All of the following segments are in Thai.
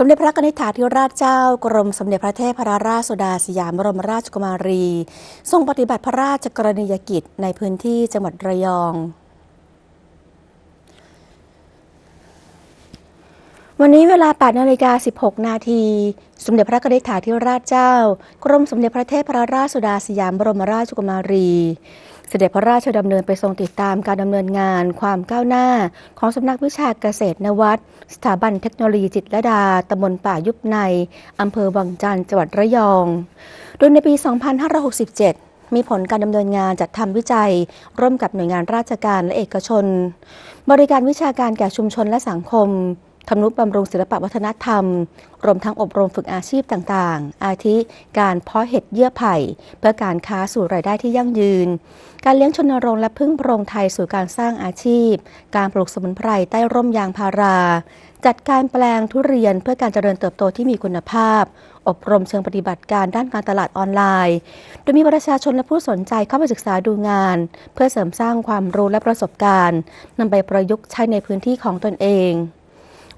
สมเด็จพระนิธิาธิราชเจ้ากรมสมเด็จพระเทพรราชสุดาสยามบรมราชกุมารี ทรงปฏิบัติพระราชกรณียกิจในพื้นที่จังหวัดระยอง วันนี้เวลา8นาฬิกา 16 นาที สมเด็จพระนิธิาธิราชเจ้า กรมสมเด็จพระเทพรราชสุดาสยามบรมราชกุมารี เสด็จพระราชดำเนินไปทรงติดตามการดำเนินงานความก้าวหน้า ของสำนักวิชาเกษตรนวัตสถาบันเทคโนโลยีจิตรลดาตำบลป่ายุบในอำเภอวังจันทร์จังหวัดระยอง โดยในปี 2567มีผลการดำเนินงานจัดทำวิจัย ร่วมกับหน่วยงานราชการและเอกชน บริการวิชาการแก่ชุมชนและสังคม ทำนุบำรุงศิลปวัฒนธรรม รวมทั้งอบรมฝึกอาชีพต่างๆ อาทิการเพาะเห็ดเยื่อไผ่ เพื่อการค้าสู่รายได้ที่ยั่งยืน การเลี้ยงชนรงและพึ่งโพรงไทยสู่การสร้างอาชีพ การปลูกสมุนไพรใต้ร่มยางพารา จัดการแปลงทุเรียนเพื่อการเจริญเติบโตที่มีคุณภาพ อบรมเชิงปฏิบัติการด้านการตลาดออนไลน์ โดยมีประชาชนและผู้สนใจเข้ามาศึกษาดูงาน เพื่อเสริมสร้างความรู้และประสบการณ์นำไปประยุกต์ใช้ในพื้นที่ของตนเอง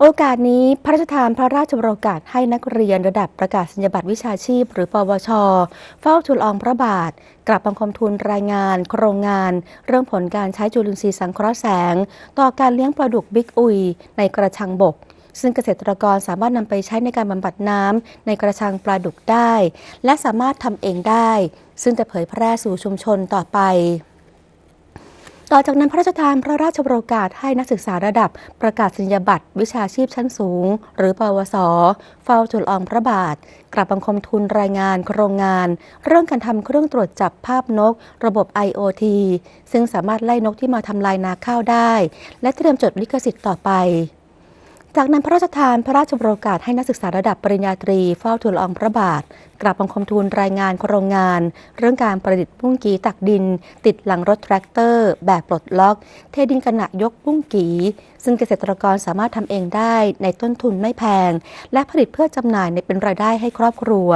โอกาสนี้พระราชทานพระราชโอกาสให้นักเรียนระดับประกาศนียบัตรวิชาชีพ หรือปวช เฝ้าทูลองพระบาทกราบบังคมทูลรายงาน โครงงาน เรื่องผลการใช้จุลินทรีย์สังเคราะห์แสง ต่อการเลี้ยงปลาดุกบิ๊กอุย ในกระชังบก ซึ่งเกษตรกรสามารถนำไปใช้ในการบำบัดน้ำในกระชังปลาดุกได้ และสามารถทำเองได้ ซึ่งจะเผยแพร่สู่ชุมชนต่อไป ต่อจากนั้นพระราชทานพระราชโอกาสให้นักศึกษาระดับประกาศนียบัตร วิชาชีพชั้นสูง หรือปวส เฝ้าจุลอองพระบาท กลับบังคมทุนรายงานโครงงาน เรื่องการทำเครื่องตรวจจับภาพนก ระบบ IoT ซึ่งสามารถไล่นกที่มาทำลายนาข้าวได้ และเตรียมจดลิขสิทธิ์ต่อไป จากนั้นพระราชทานพระราชโอกาสให้นักศึกษาระดับปริญญาตรีเฝ้าทูลองพระบาท กราบบังคมทูลรายงานโครงงาน เรื่องการประดิษฐ์บุ้งกีตักดิน ติดหลังรถแทรกเตอร์ แบบปลดล็อก เทดินขณะยกบุ้งกี ซึ่งเกษตรกรสามารถทำเองได้ในต้นทุนไม่แพง และผลิตเพื่อจำหน่ายในเป็นรายได้ให้ครอบครัว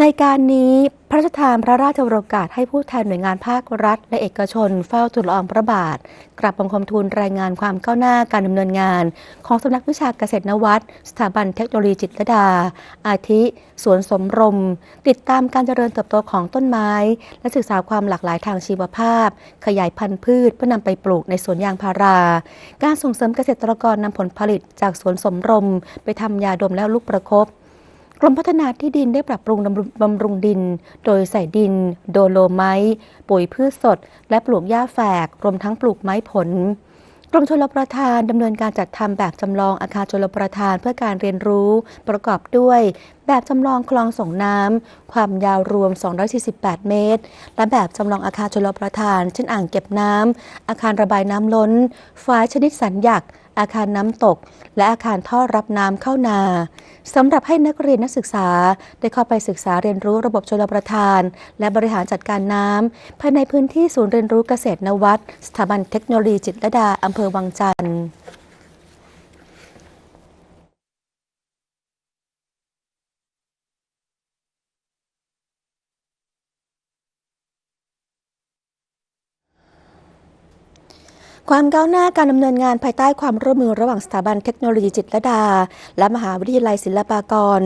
ในการนี้พระราชทานพระราชโอกาสให้ผู้แทนหน่วยงานภาครัฐ และเอกชนเฝ้าทูลอองพระบาท กราบบังคมทูลรายงานความก้าวหน้าการดำเนินงาน ของสำนักวิชาเกษตรนวัตสถาบันเทคโนโลยีจิตรดา อาทิ สวนสมรม ติดตามการเจริญเติบโตของต้นไม้ และศึกษาความหลากหลายทางชีวภาพ ขยายพันธุ์พืชเพื่อนำไปปลูกในสวนยางพารา การส่งเสริมเกษตรกรนำผลผลิตจากสวนสมรม ไปทำยาดมและลูกประคบ กรมพัฒนาที่ดินได้ปรับปรุงบำรุงดิน โดยใส่ดิน โดโลไมต์ปุ๋ยพืชสด และปลูกหญ้าแฝก รวมทั้งปลูกไม้ผลกรมชลประทานดำเนินการจัดทำแบบจำลองอาคารชลประทานเพื่อการเรียนรู้ ประกอบด้วย แบบจำลองคลองส่งน้ำความยาวรวม 248 เมตร และแบบจำลองอาคารชลประทาน เช่นอ่างเก็บน้ำอาคารระบายน้ำล้นฝายชนิดสันหยัก อาคารน้ำตก และอาคารท่อรับน้ำเข้านาสำหรับให้นักเรียนนักศึกษาได้เข้าไปศึกษาเรียนรู้ระบบชลประทาน และบริหารจัดการน้ำภายในพื้นที่ศูนย์เรียนรู้เกษตรนวัตสถาบันเทคโนโลยีจิตรดาอำเภอวังจันทร์ ความก้าวหน้าการดำเนินงานภายใต้ความร่วมมือระหว่างสถาบันเทคโนโลยีจิตรดา และมหาวิทยาลัยศิลปากร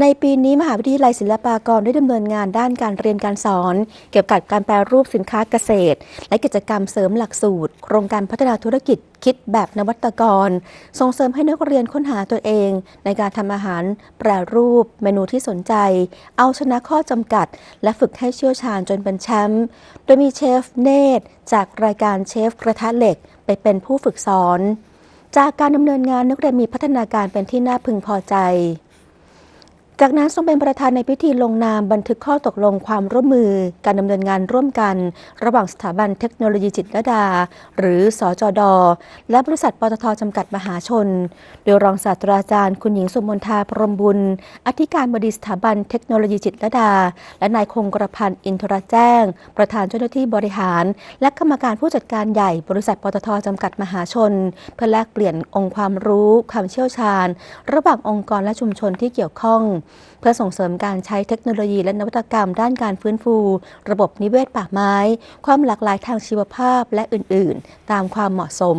ในปีนี้มหาวิทยาลัยศิลปากรได้ดำเนินงานด้านการเรียนการสอน เกี่ยวกับการแปรรูปสินค้าเกษตร และกิจกรรมเสริมหลักสูตร โครงการพัฒนาธุรกิจ คิดแบบนวัตกร ส่งเสริมให้นักเรียนค้นหาตัวเอง ในการทำอาหารแปรรูป เมนูที่สนใจ เอาชนะข้อจำกัด และฝึกให้เชี่ยวชาญจนเป็นแชมป์โดยมีเชฟเนตจากรายการเชฟกระทะเหล็ก ไปเป็นผู้ฝึกสอน จากการดำเนินงานนักเรียนมีพัฒนาการเป็นที่น่าพึงพอใจ จากนั้นทรงเป็นประธานในพิธีลงนามบันทึกข้อตกลงความร่วมมือ การดำเนินงานร่วมกัน ระหว่างสถาบันเทคโนโลยีจิตรดา หรือสอจดและบริษัทปตทจำกัดมหาชน โดยรองศาสตราจารย์ คุณหญิงสุมนทาพรมบุญ อธิการบดีสถาบันเทคโนโลยีจิตรดา และนายคงกระพันธ์อินทรแจ้ง ประธานเจ้าหน้าที่บริหาร และกรรมการผู้จัดการใหญ่ บริษัทปตทจำกัดมหาชน เพื่อแลกเปลี่ยนองค์ความรู้ ความเชี่ยวชาญ ระหว่างองค์กรและชุมชนที่เกี่ยวข้องเพื่อส่งเสริมการใช้เทคโนโลยีและนวัตกรรมด้านการฟื้นฟู ระบบนิเวศป่าไม้ ความหลากหลายทางชีวภาพและอื่น ๆ ตามความเหมาะสม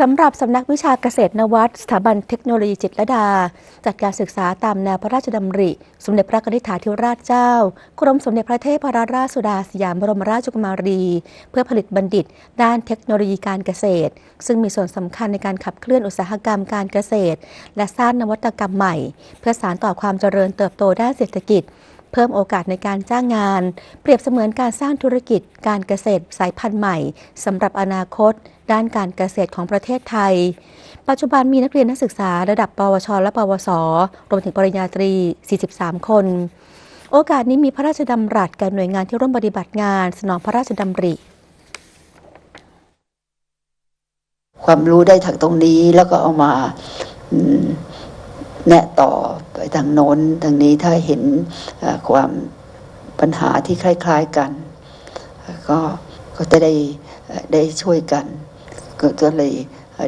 สำหรับสำนักวิชาเกษตรนวัตสถาบันเทคโนโลยีจิตรดา จัดการศึกษาตามแนวพระราชดำริ สมเด็จพระนิธิถาธิราชเจ้า กรมสมเด็จพระเทพรัตนราชสุดาสยามบรมราชกุมารี เพื่อผลิตบัณฑิต ด้านเทคโนโลยีการเกษตร ซึ่งมีส่วนสำคัญในการขับเคลื่อนอุตสาหกรรมการเกษตร และสร้างนวัตกรรมใหม่ เพื่อสานต่อความเจริญเติบโตด้านเศรษฐกิจ เพิ่มโอกาสในการจ้างงาน เปรียบเสมือนการสร้างธุรกิจการเกษตรสายพันธุ์ใหม่สำหรับอนาคต ด้านการเกษตรของประเทศไทย ปัจจุบันมีนักเรียนนักศึกษาระดับปวช และปวส รวมถึงปริญญาตรี 43 คน โอกาสนี้มีพระราชดำรัสแก่หน่วยงานที่ร่วมปฏิบัติงาน สนองพระราชดำริความรู้ได้จากตรงนี้แล้วก็เอามา แนะต่อไปทางโน้นทางนี้ถ้าเห็นความปัญหาที่คล้าย ๆกัน ก็ก็จะได้ได้ช่วยกัน ก็เลย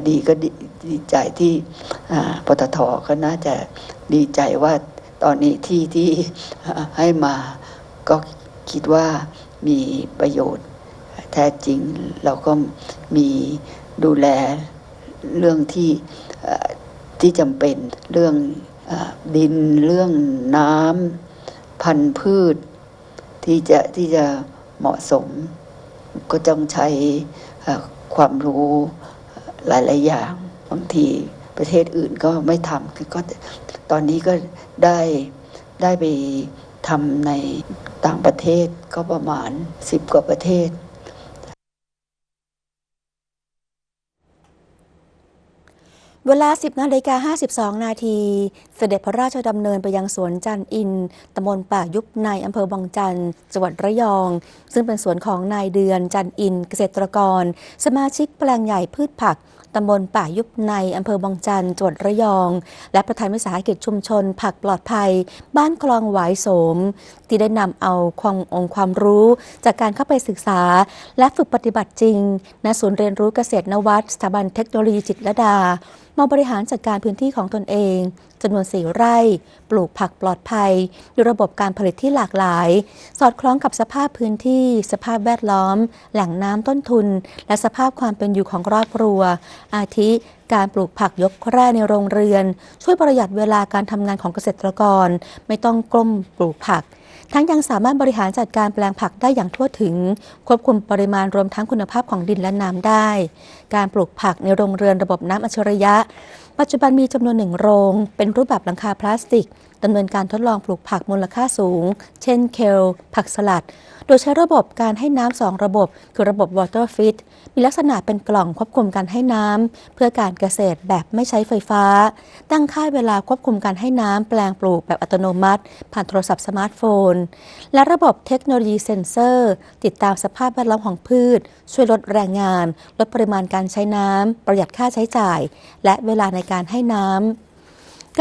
ดีก็ดีดใจที่ปตทก็น่าจะดีใจว่าตอนนี้ที่ที่ให้มาก็คิดว่ามีประโยชน์ แท้จริงเราก็มีดูแลเรื่องที่ ที่จำเป็นเรื่องอดินเรื่องน้ำพันธุ์พืช ที่จะที่จะเหมาะสม ก็ต้องใช้ความรู้หลาย ๆ อย่างบางทีประเทศอื่นก็ไม่ทำก็ตอนนี้ก็ได้ได้ไปทำในต่างประเทศก็ประมาณสิบกว่าประเทศ เวลา 10นาฬิกา52 นาที เสด็จพระราชดำเนินไปยังสวนจันอิน ตำบลป่ายุบในอำเภอวังจันทร์จังหวัดระยอง ซึ่งเป็นสวนของนายเดือนจันอินเกษตรกร สมาชิกแปลงใหญ่พืชผัก ตำบลป่ายุบในอำเภอบางจันทร์จังหวัดระยอง และประธานวิสาหกิจชุมชน ผักปลอดภัย บ้านคลองหวายโสม ที่ได้นำเอาความองค์ความรู้ จากการเข้าไปศึกษา และฝึกปฏิบัติจริงณศูนย์เรียนรู้เกษตรนวัตสถาบันเทคโนโลยีจิตรลดามาบริหารจัดการพื้นที่ของตนเองจำนวนสี่ไร่ ปลูกผักปลอดภัยด้วยระบบการผลิตที่หลากหลาย สอดคล้องกับสภาพพื้นที่ สภาพแวดล้อม แหล่งน้ำต้นทุน และสภาพความเป็นอยู่ของครอบครัว อาทิการปลูกผักยกแคร่ในโรงเรือน ช่วยประหยัดเวลาการทำงานของเกษตรกร ไม่ต้องกล้มปลูกผัก ทั้งยังสามารถบริหารจัดการแปลงผักได้อย่างทั่วถึง ควบคุมปริมาณรวมทั้งคุณภาพของดินและน้ำได้ การปลูกผักในโรงเรือนระบบน้ำอัจฉริยะ ปัจจุบันมีจำนวนหนึ่งโรง เป็นรูปแบบหลังคาพลาสติก ดำเนินการทดลองปลูกผักมูลค่าสูง เช่นเคล ผักสลัด โดยใช้ระบบการให้น้ำสองระบบ คือระบบ water fit มีลักษณะเป็นกล่องควบคุมการให้น้ำเพื่อการเกษตรแบบไม่ใช้ไฟฟ้า ตั้งค่าเวลาควบคุมการให้น้ำแปลงปลูกแบบอัตโนมัติ ผ่านโทรศัพท์สมาร์ทโฟน และระบบเทคโนโลยีเซ็นเซอร์ ติดตามสภาพแวดล้อมของพืช ช่วยลดแรงงาน ลดปริมาณการใช้น้ำประหยัดค่าใช้จ่าย และเวลาในการให้น้ำ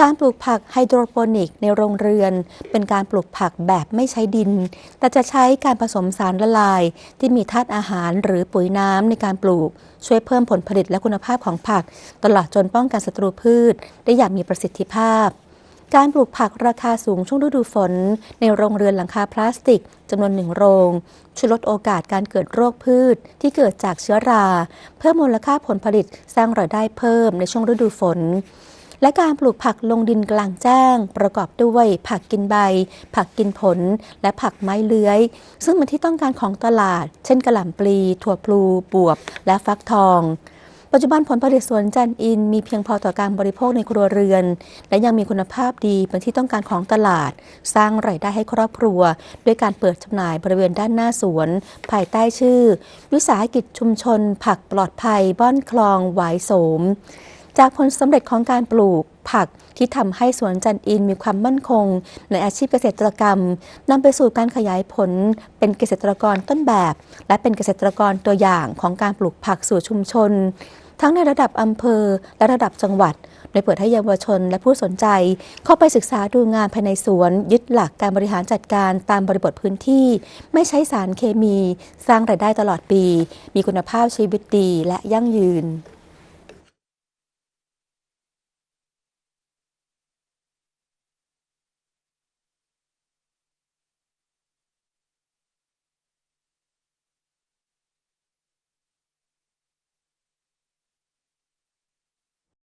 การปลูกผักไฮโดรโปนิกในโรงเรือน เป็นการปลูกผักแบบไม่ใช้ดิน แต่จะใช้การผสมสารละลาย ที่มีธาตุอาหารหรือปุ๋ยน้ำในการปลูก ช่วยเพิ่มผลผลิตและคุณภาพของผัก ตลอดจนป้องกันศัตรูพืช ได้อย่างมีประสิทธิภาพ การปลูกผักราคาสูงช่วงฤดูฝน ในโรงเรือนหลังคาพลาสติกจำนวนหนึ่งโรงช่วยลดโอกาสการเกิดโรคพืชที่เกิดจากเชื้อรา เพิ่มมูลค่าผลผลิตสร้างรายได้เพิ่มในช่วงฤดูฝน และการปลูกผักลงดินกลางแจ้ง ประกอบด้วยผักกินใบ ผักกินผล และผักไม้เลื้อย ซึ่งเป็นที่ต้องการของตลาด เช่นกระหล่ำปลี ถั่วพลูบวบ และฟักทองปัจจุบันผลผลิตสวนจันอินมีเพียงพอต่อการบริโภคในครัวเรือน และยังมีคุณภาพดีเป็นที่ต้องการของตลาด สร้างรายได้ให้ครอบครัว ด้วยการเปิดจำหน่ายบริเวณด้านหน้าสวน ภายใต้ชื่อ วิสาหกิจชุมชน ผักปลอดภัยบ้อนคลองหวายโสม จากผลสำเร็จของการปลูกผักที่ทำให้สวนจันอินมีความมั่นคง ในอาชีพเกษตรกรรมนำไปสู่การขยายผล เป็นเกษตรกรต้นแบบ และเป็นเกษตรกรตัวอย่างของการปลูกผักสู่ชุมชน ทั้งในระดับอำเภอและระดับจังหวัด โดยเปิดให้เยาวชนและผู้สนใจ เข้าไปศึกษาดูงานภายในสวน ยึดหลักการบริหารจัดการตามบริบทพื้นที่ ไม่ใช้สารเคมี สร้างรายได้ตลอดปี มีคุณภาพชีวิตดีและยั่งยืน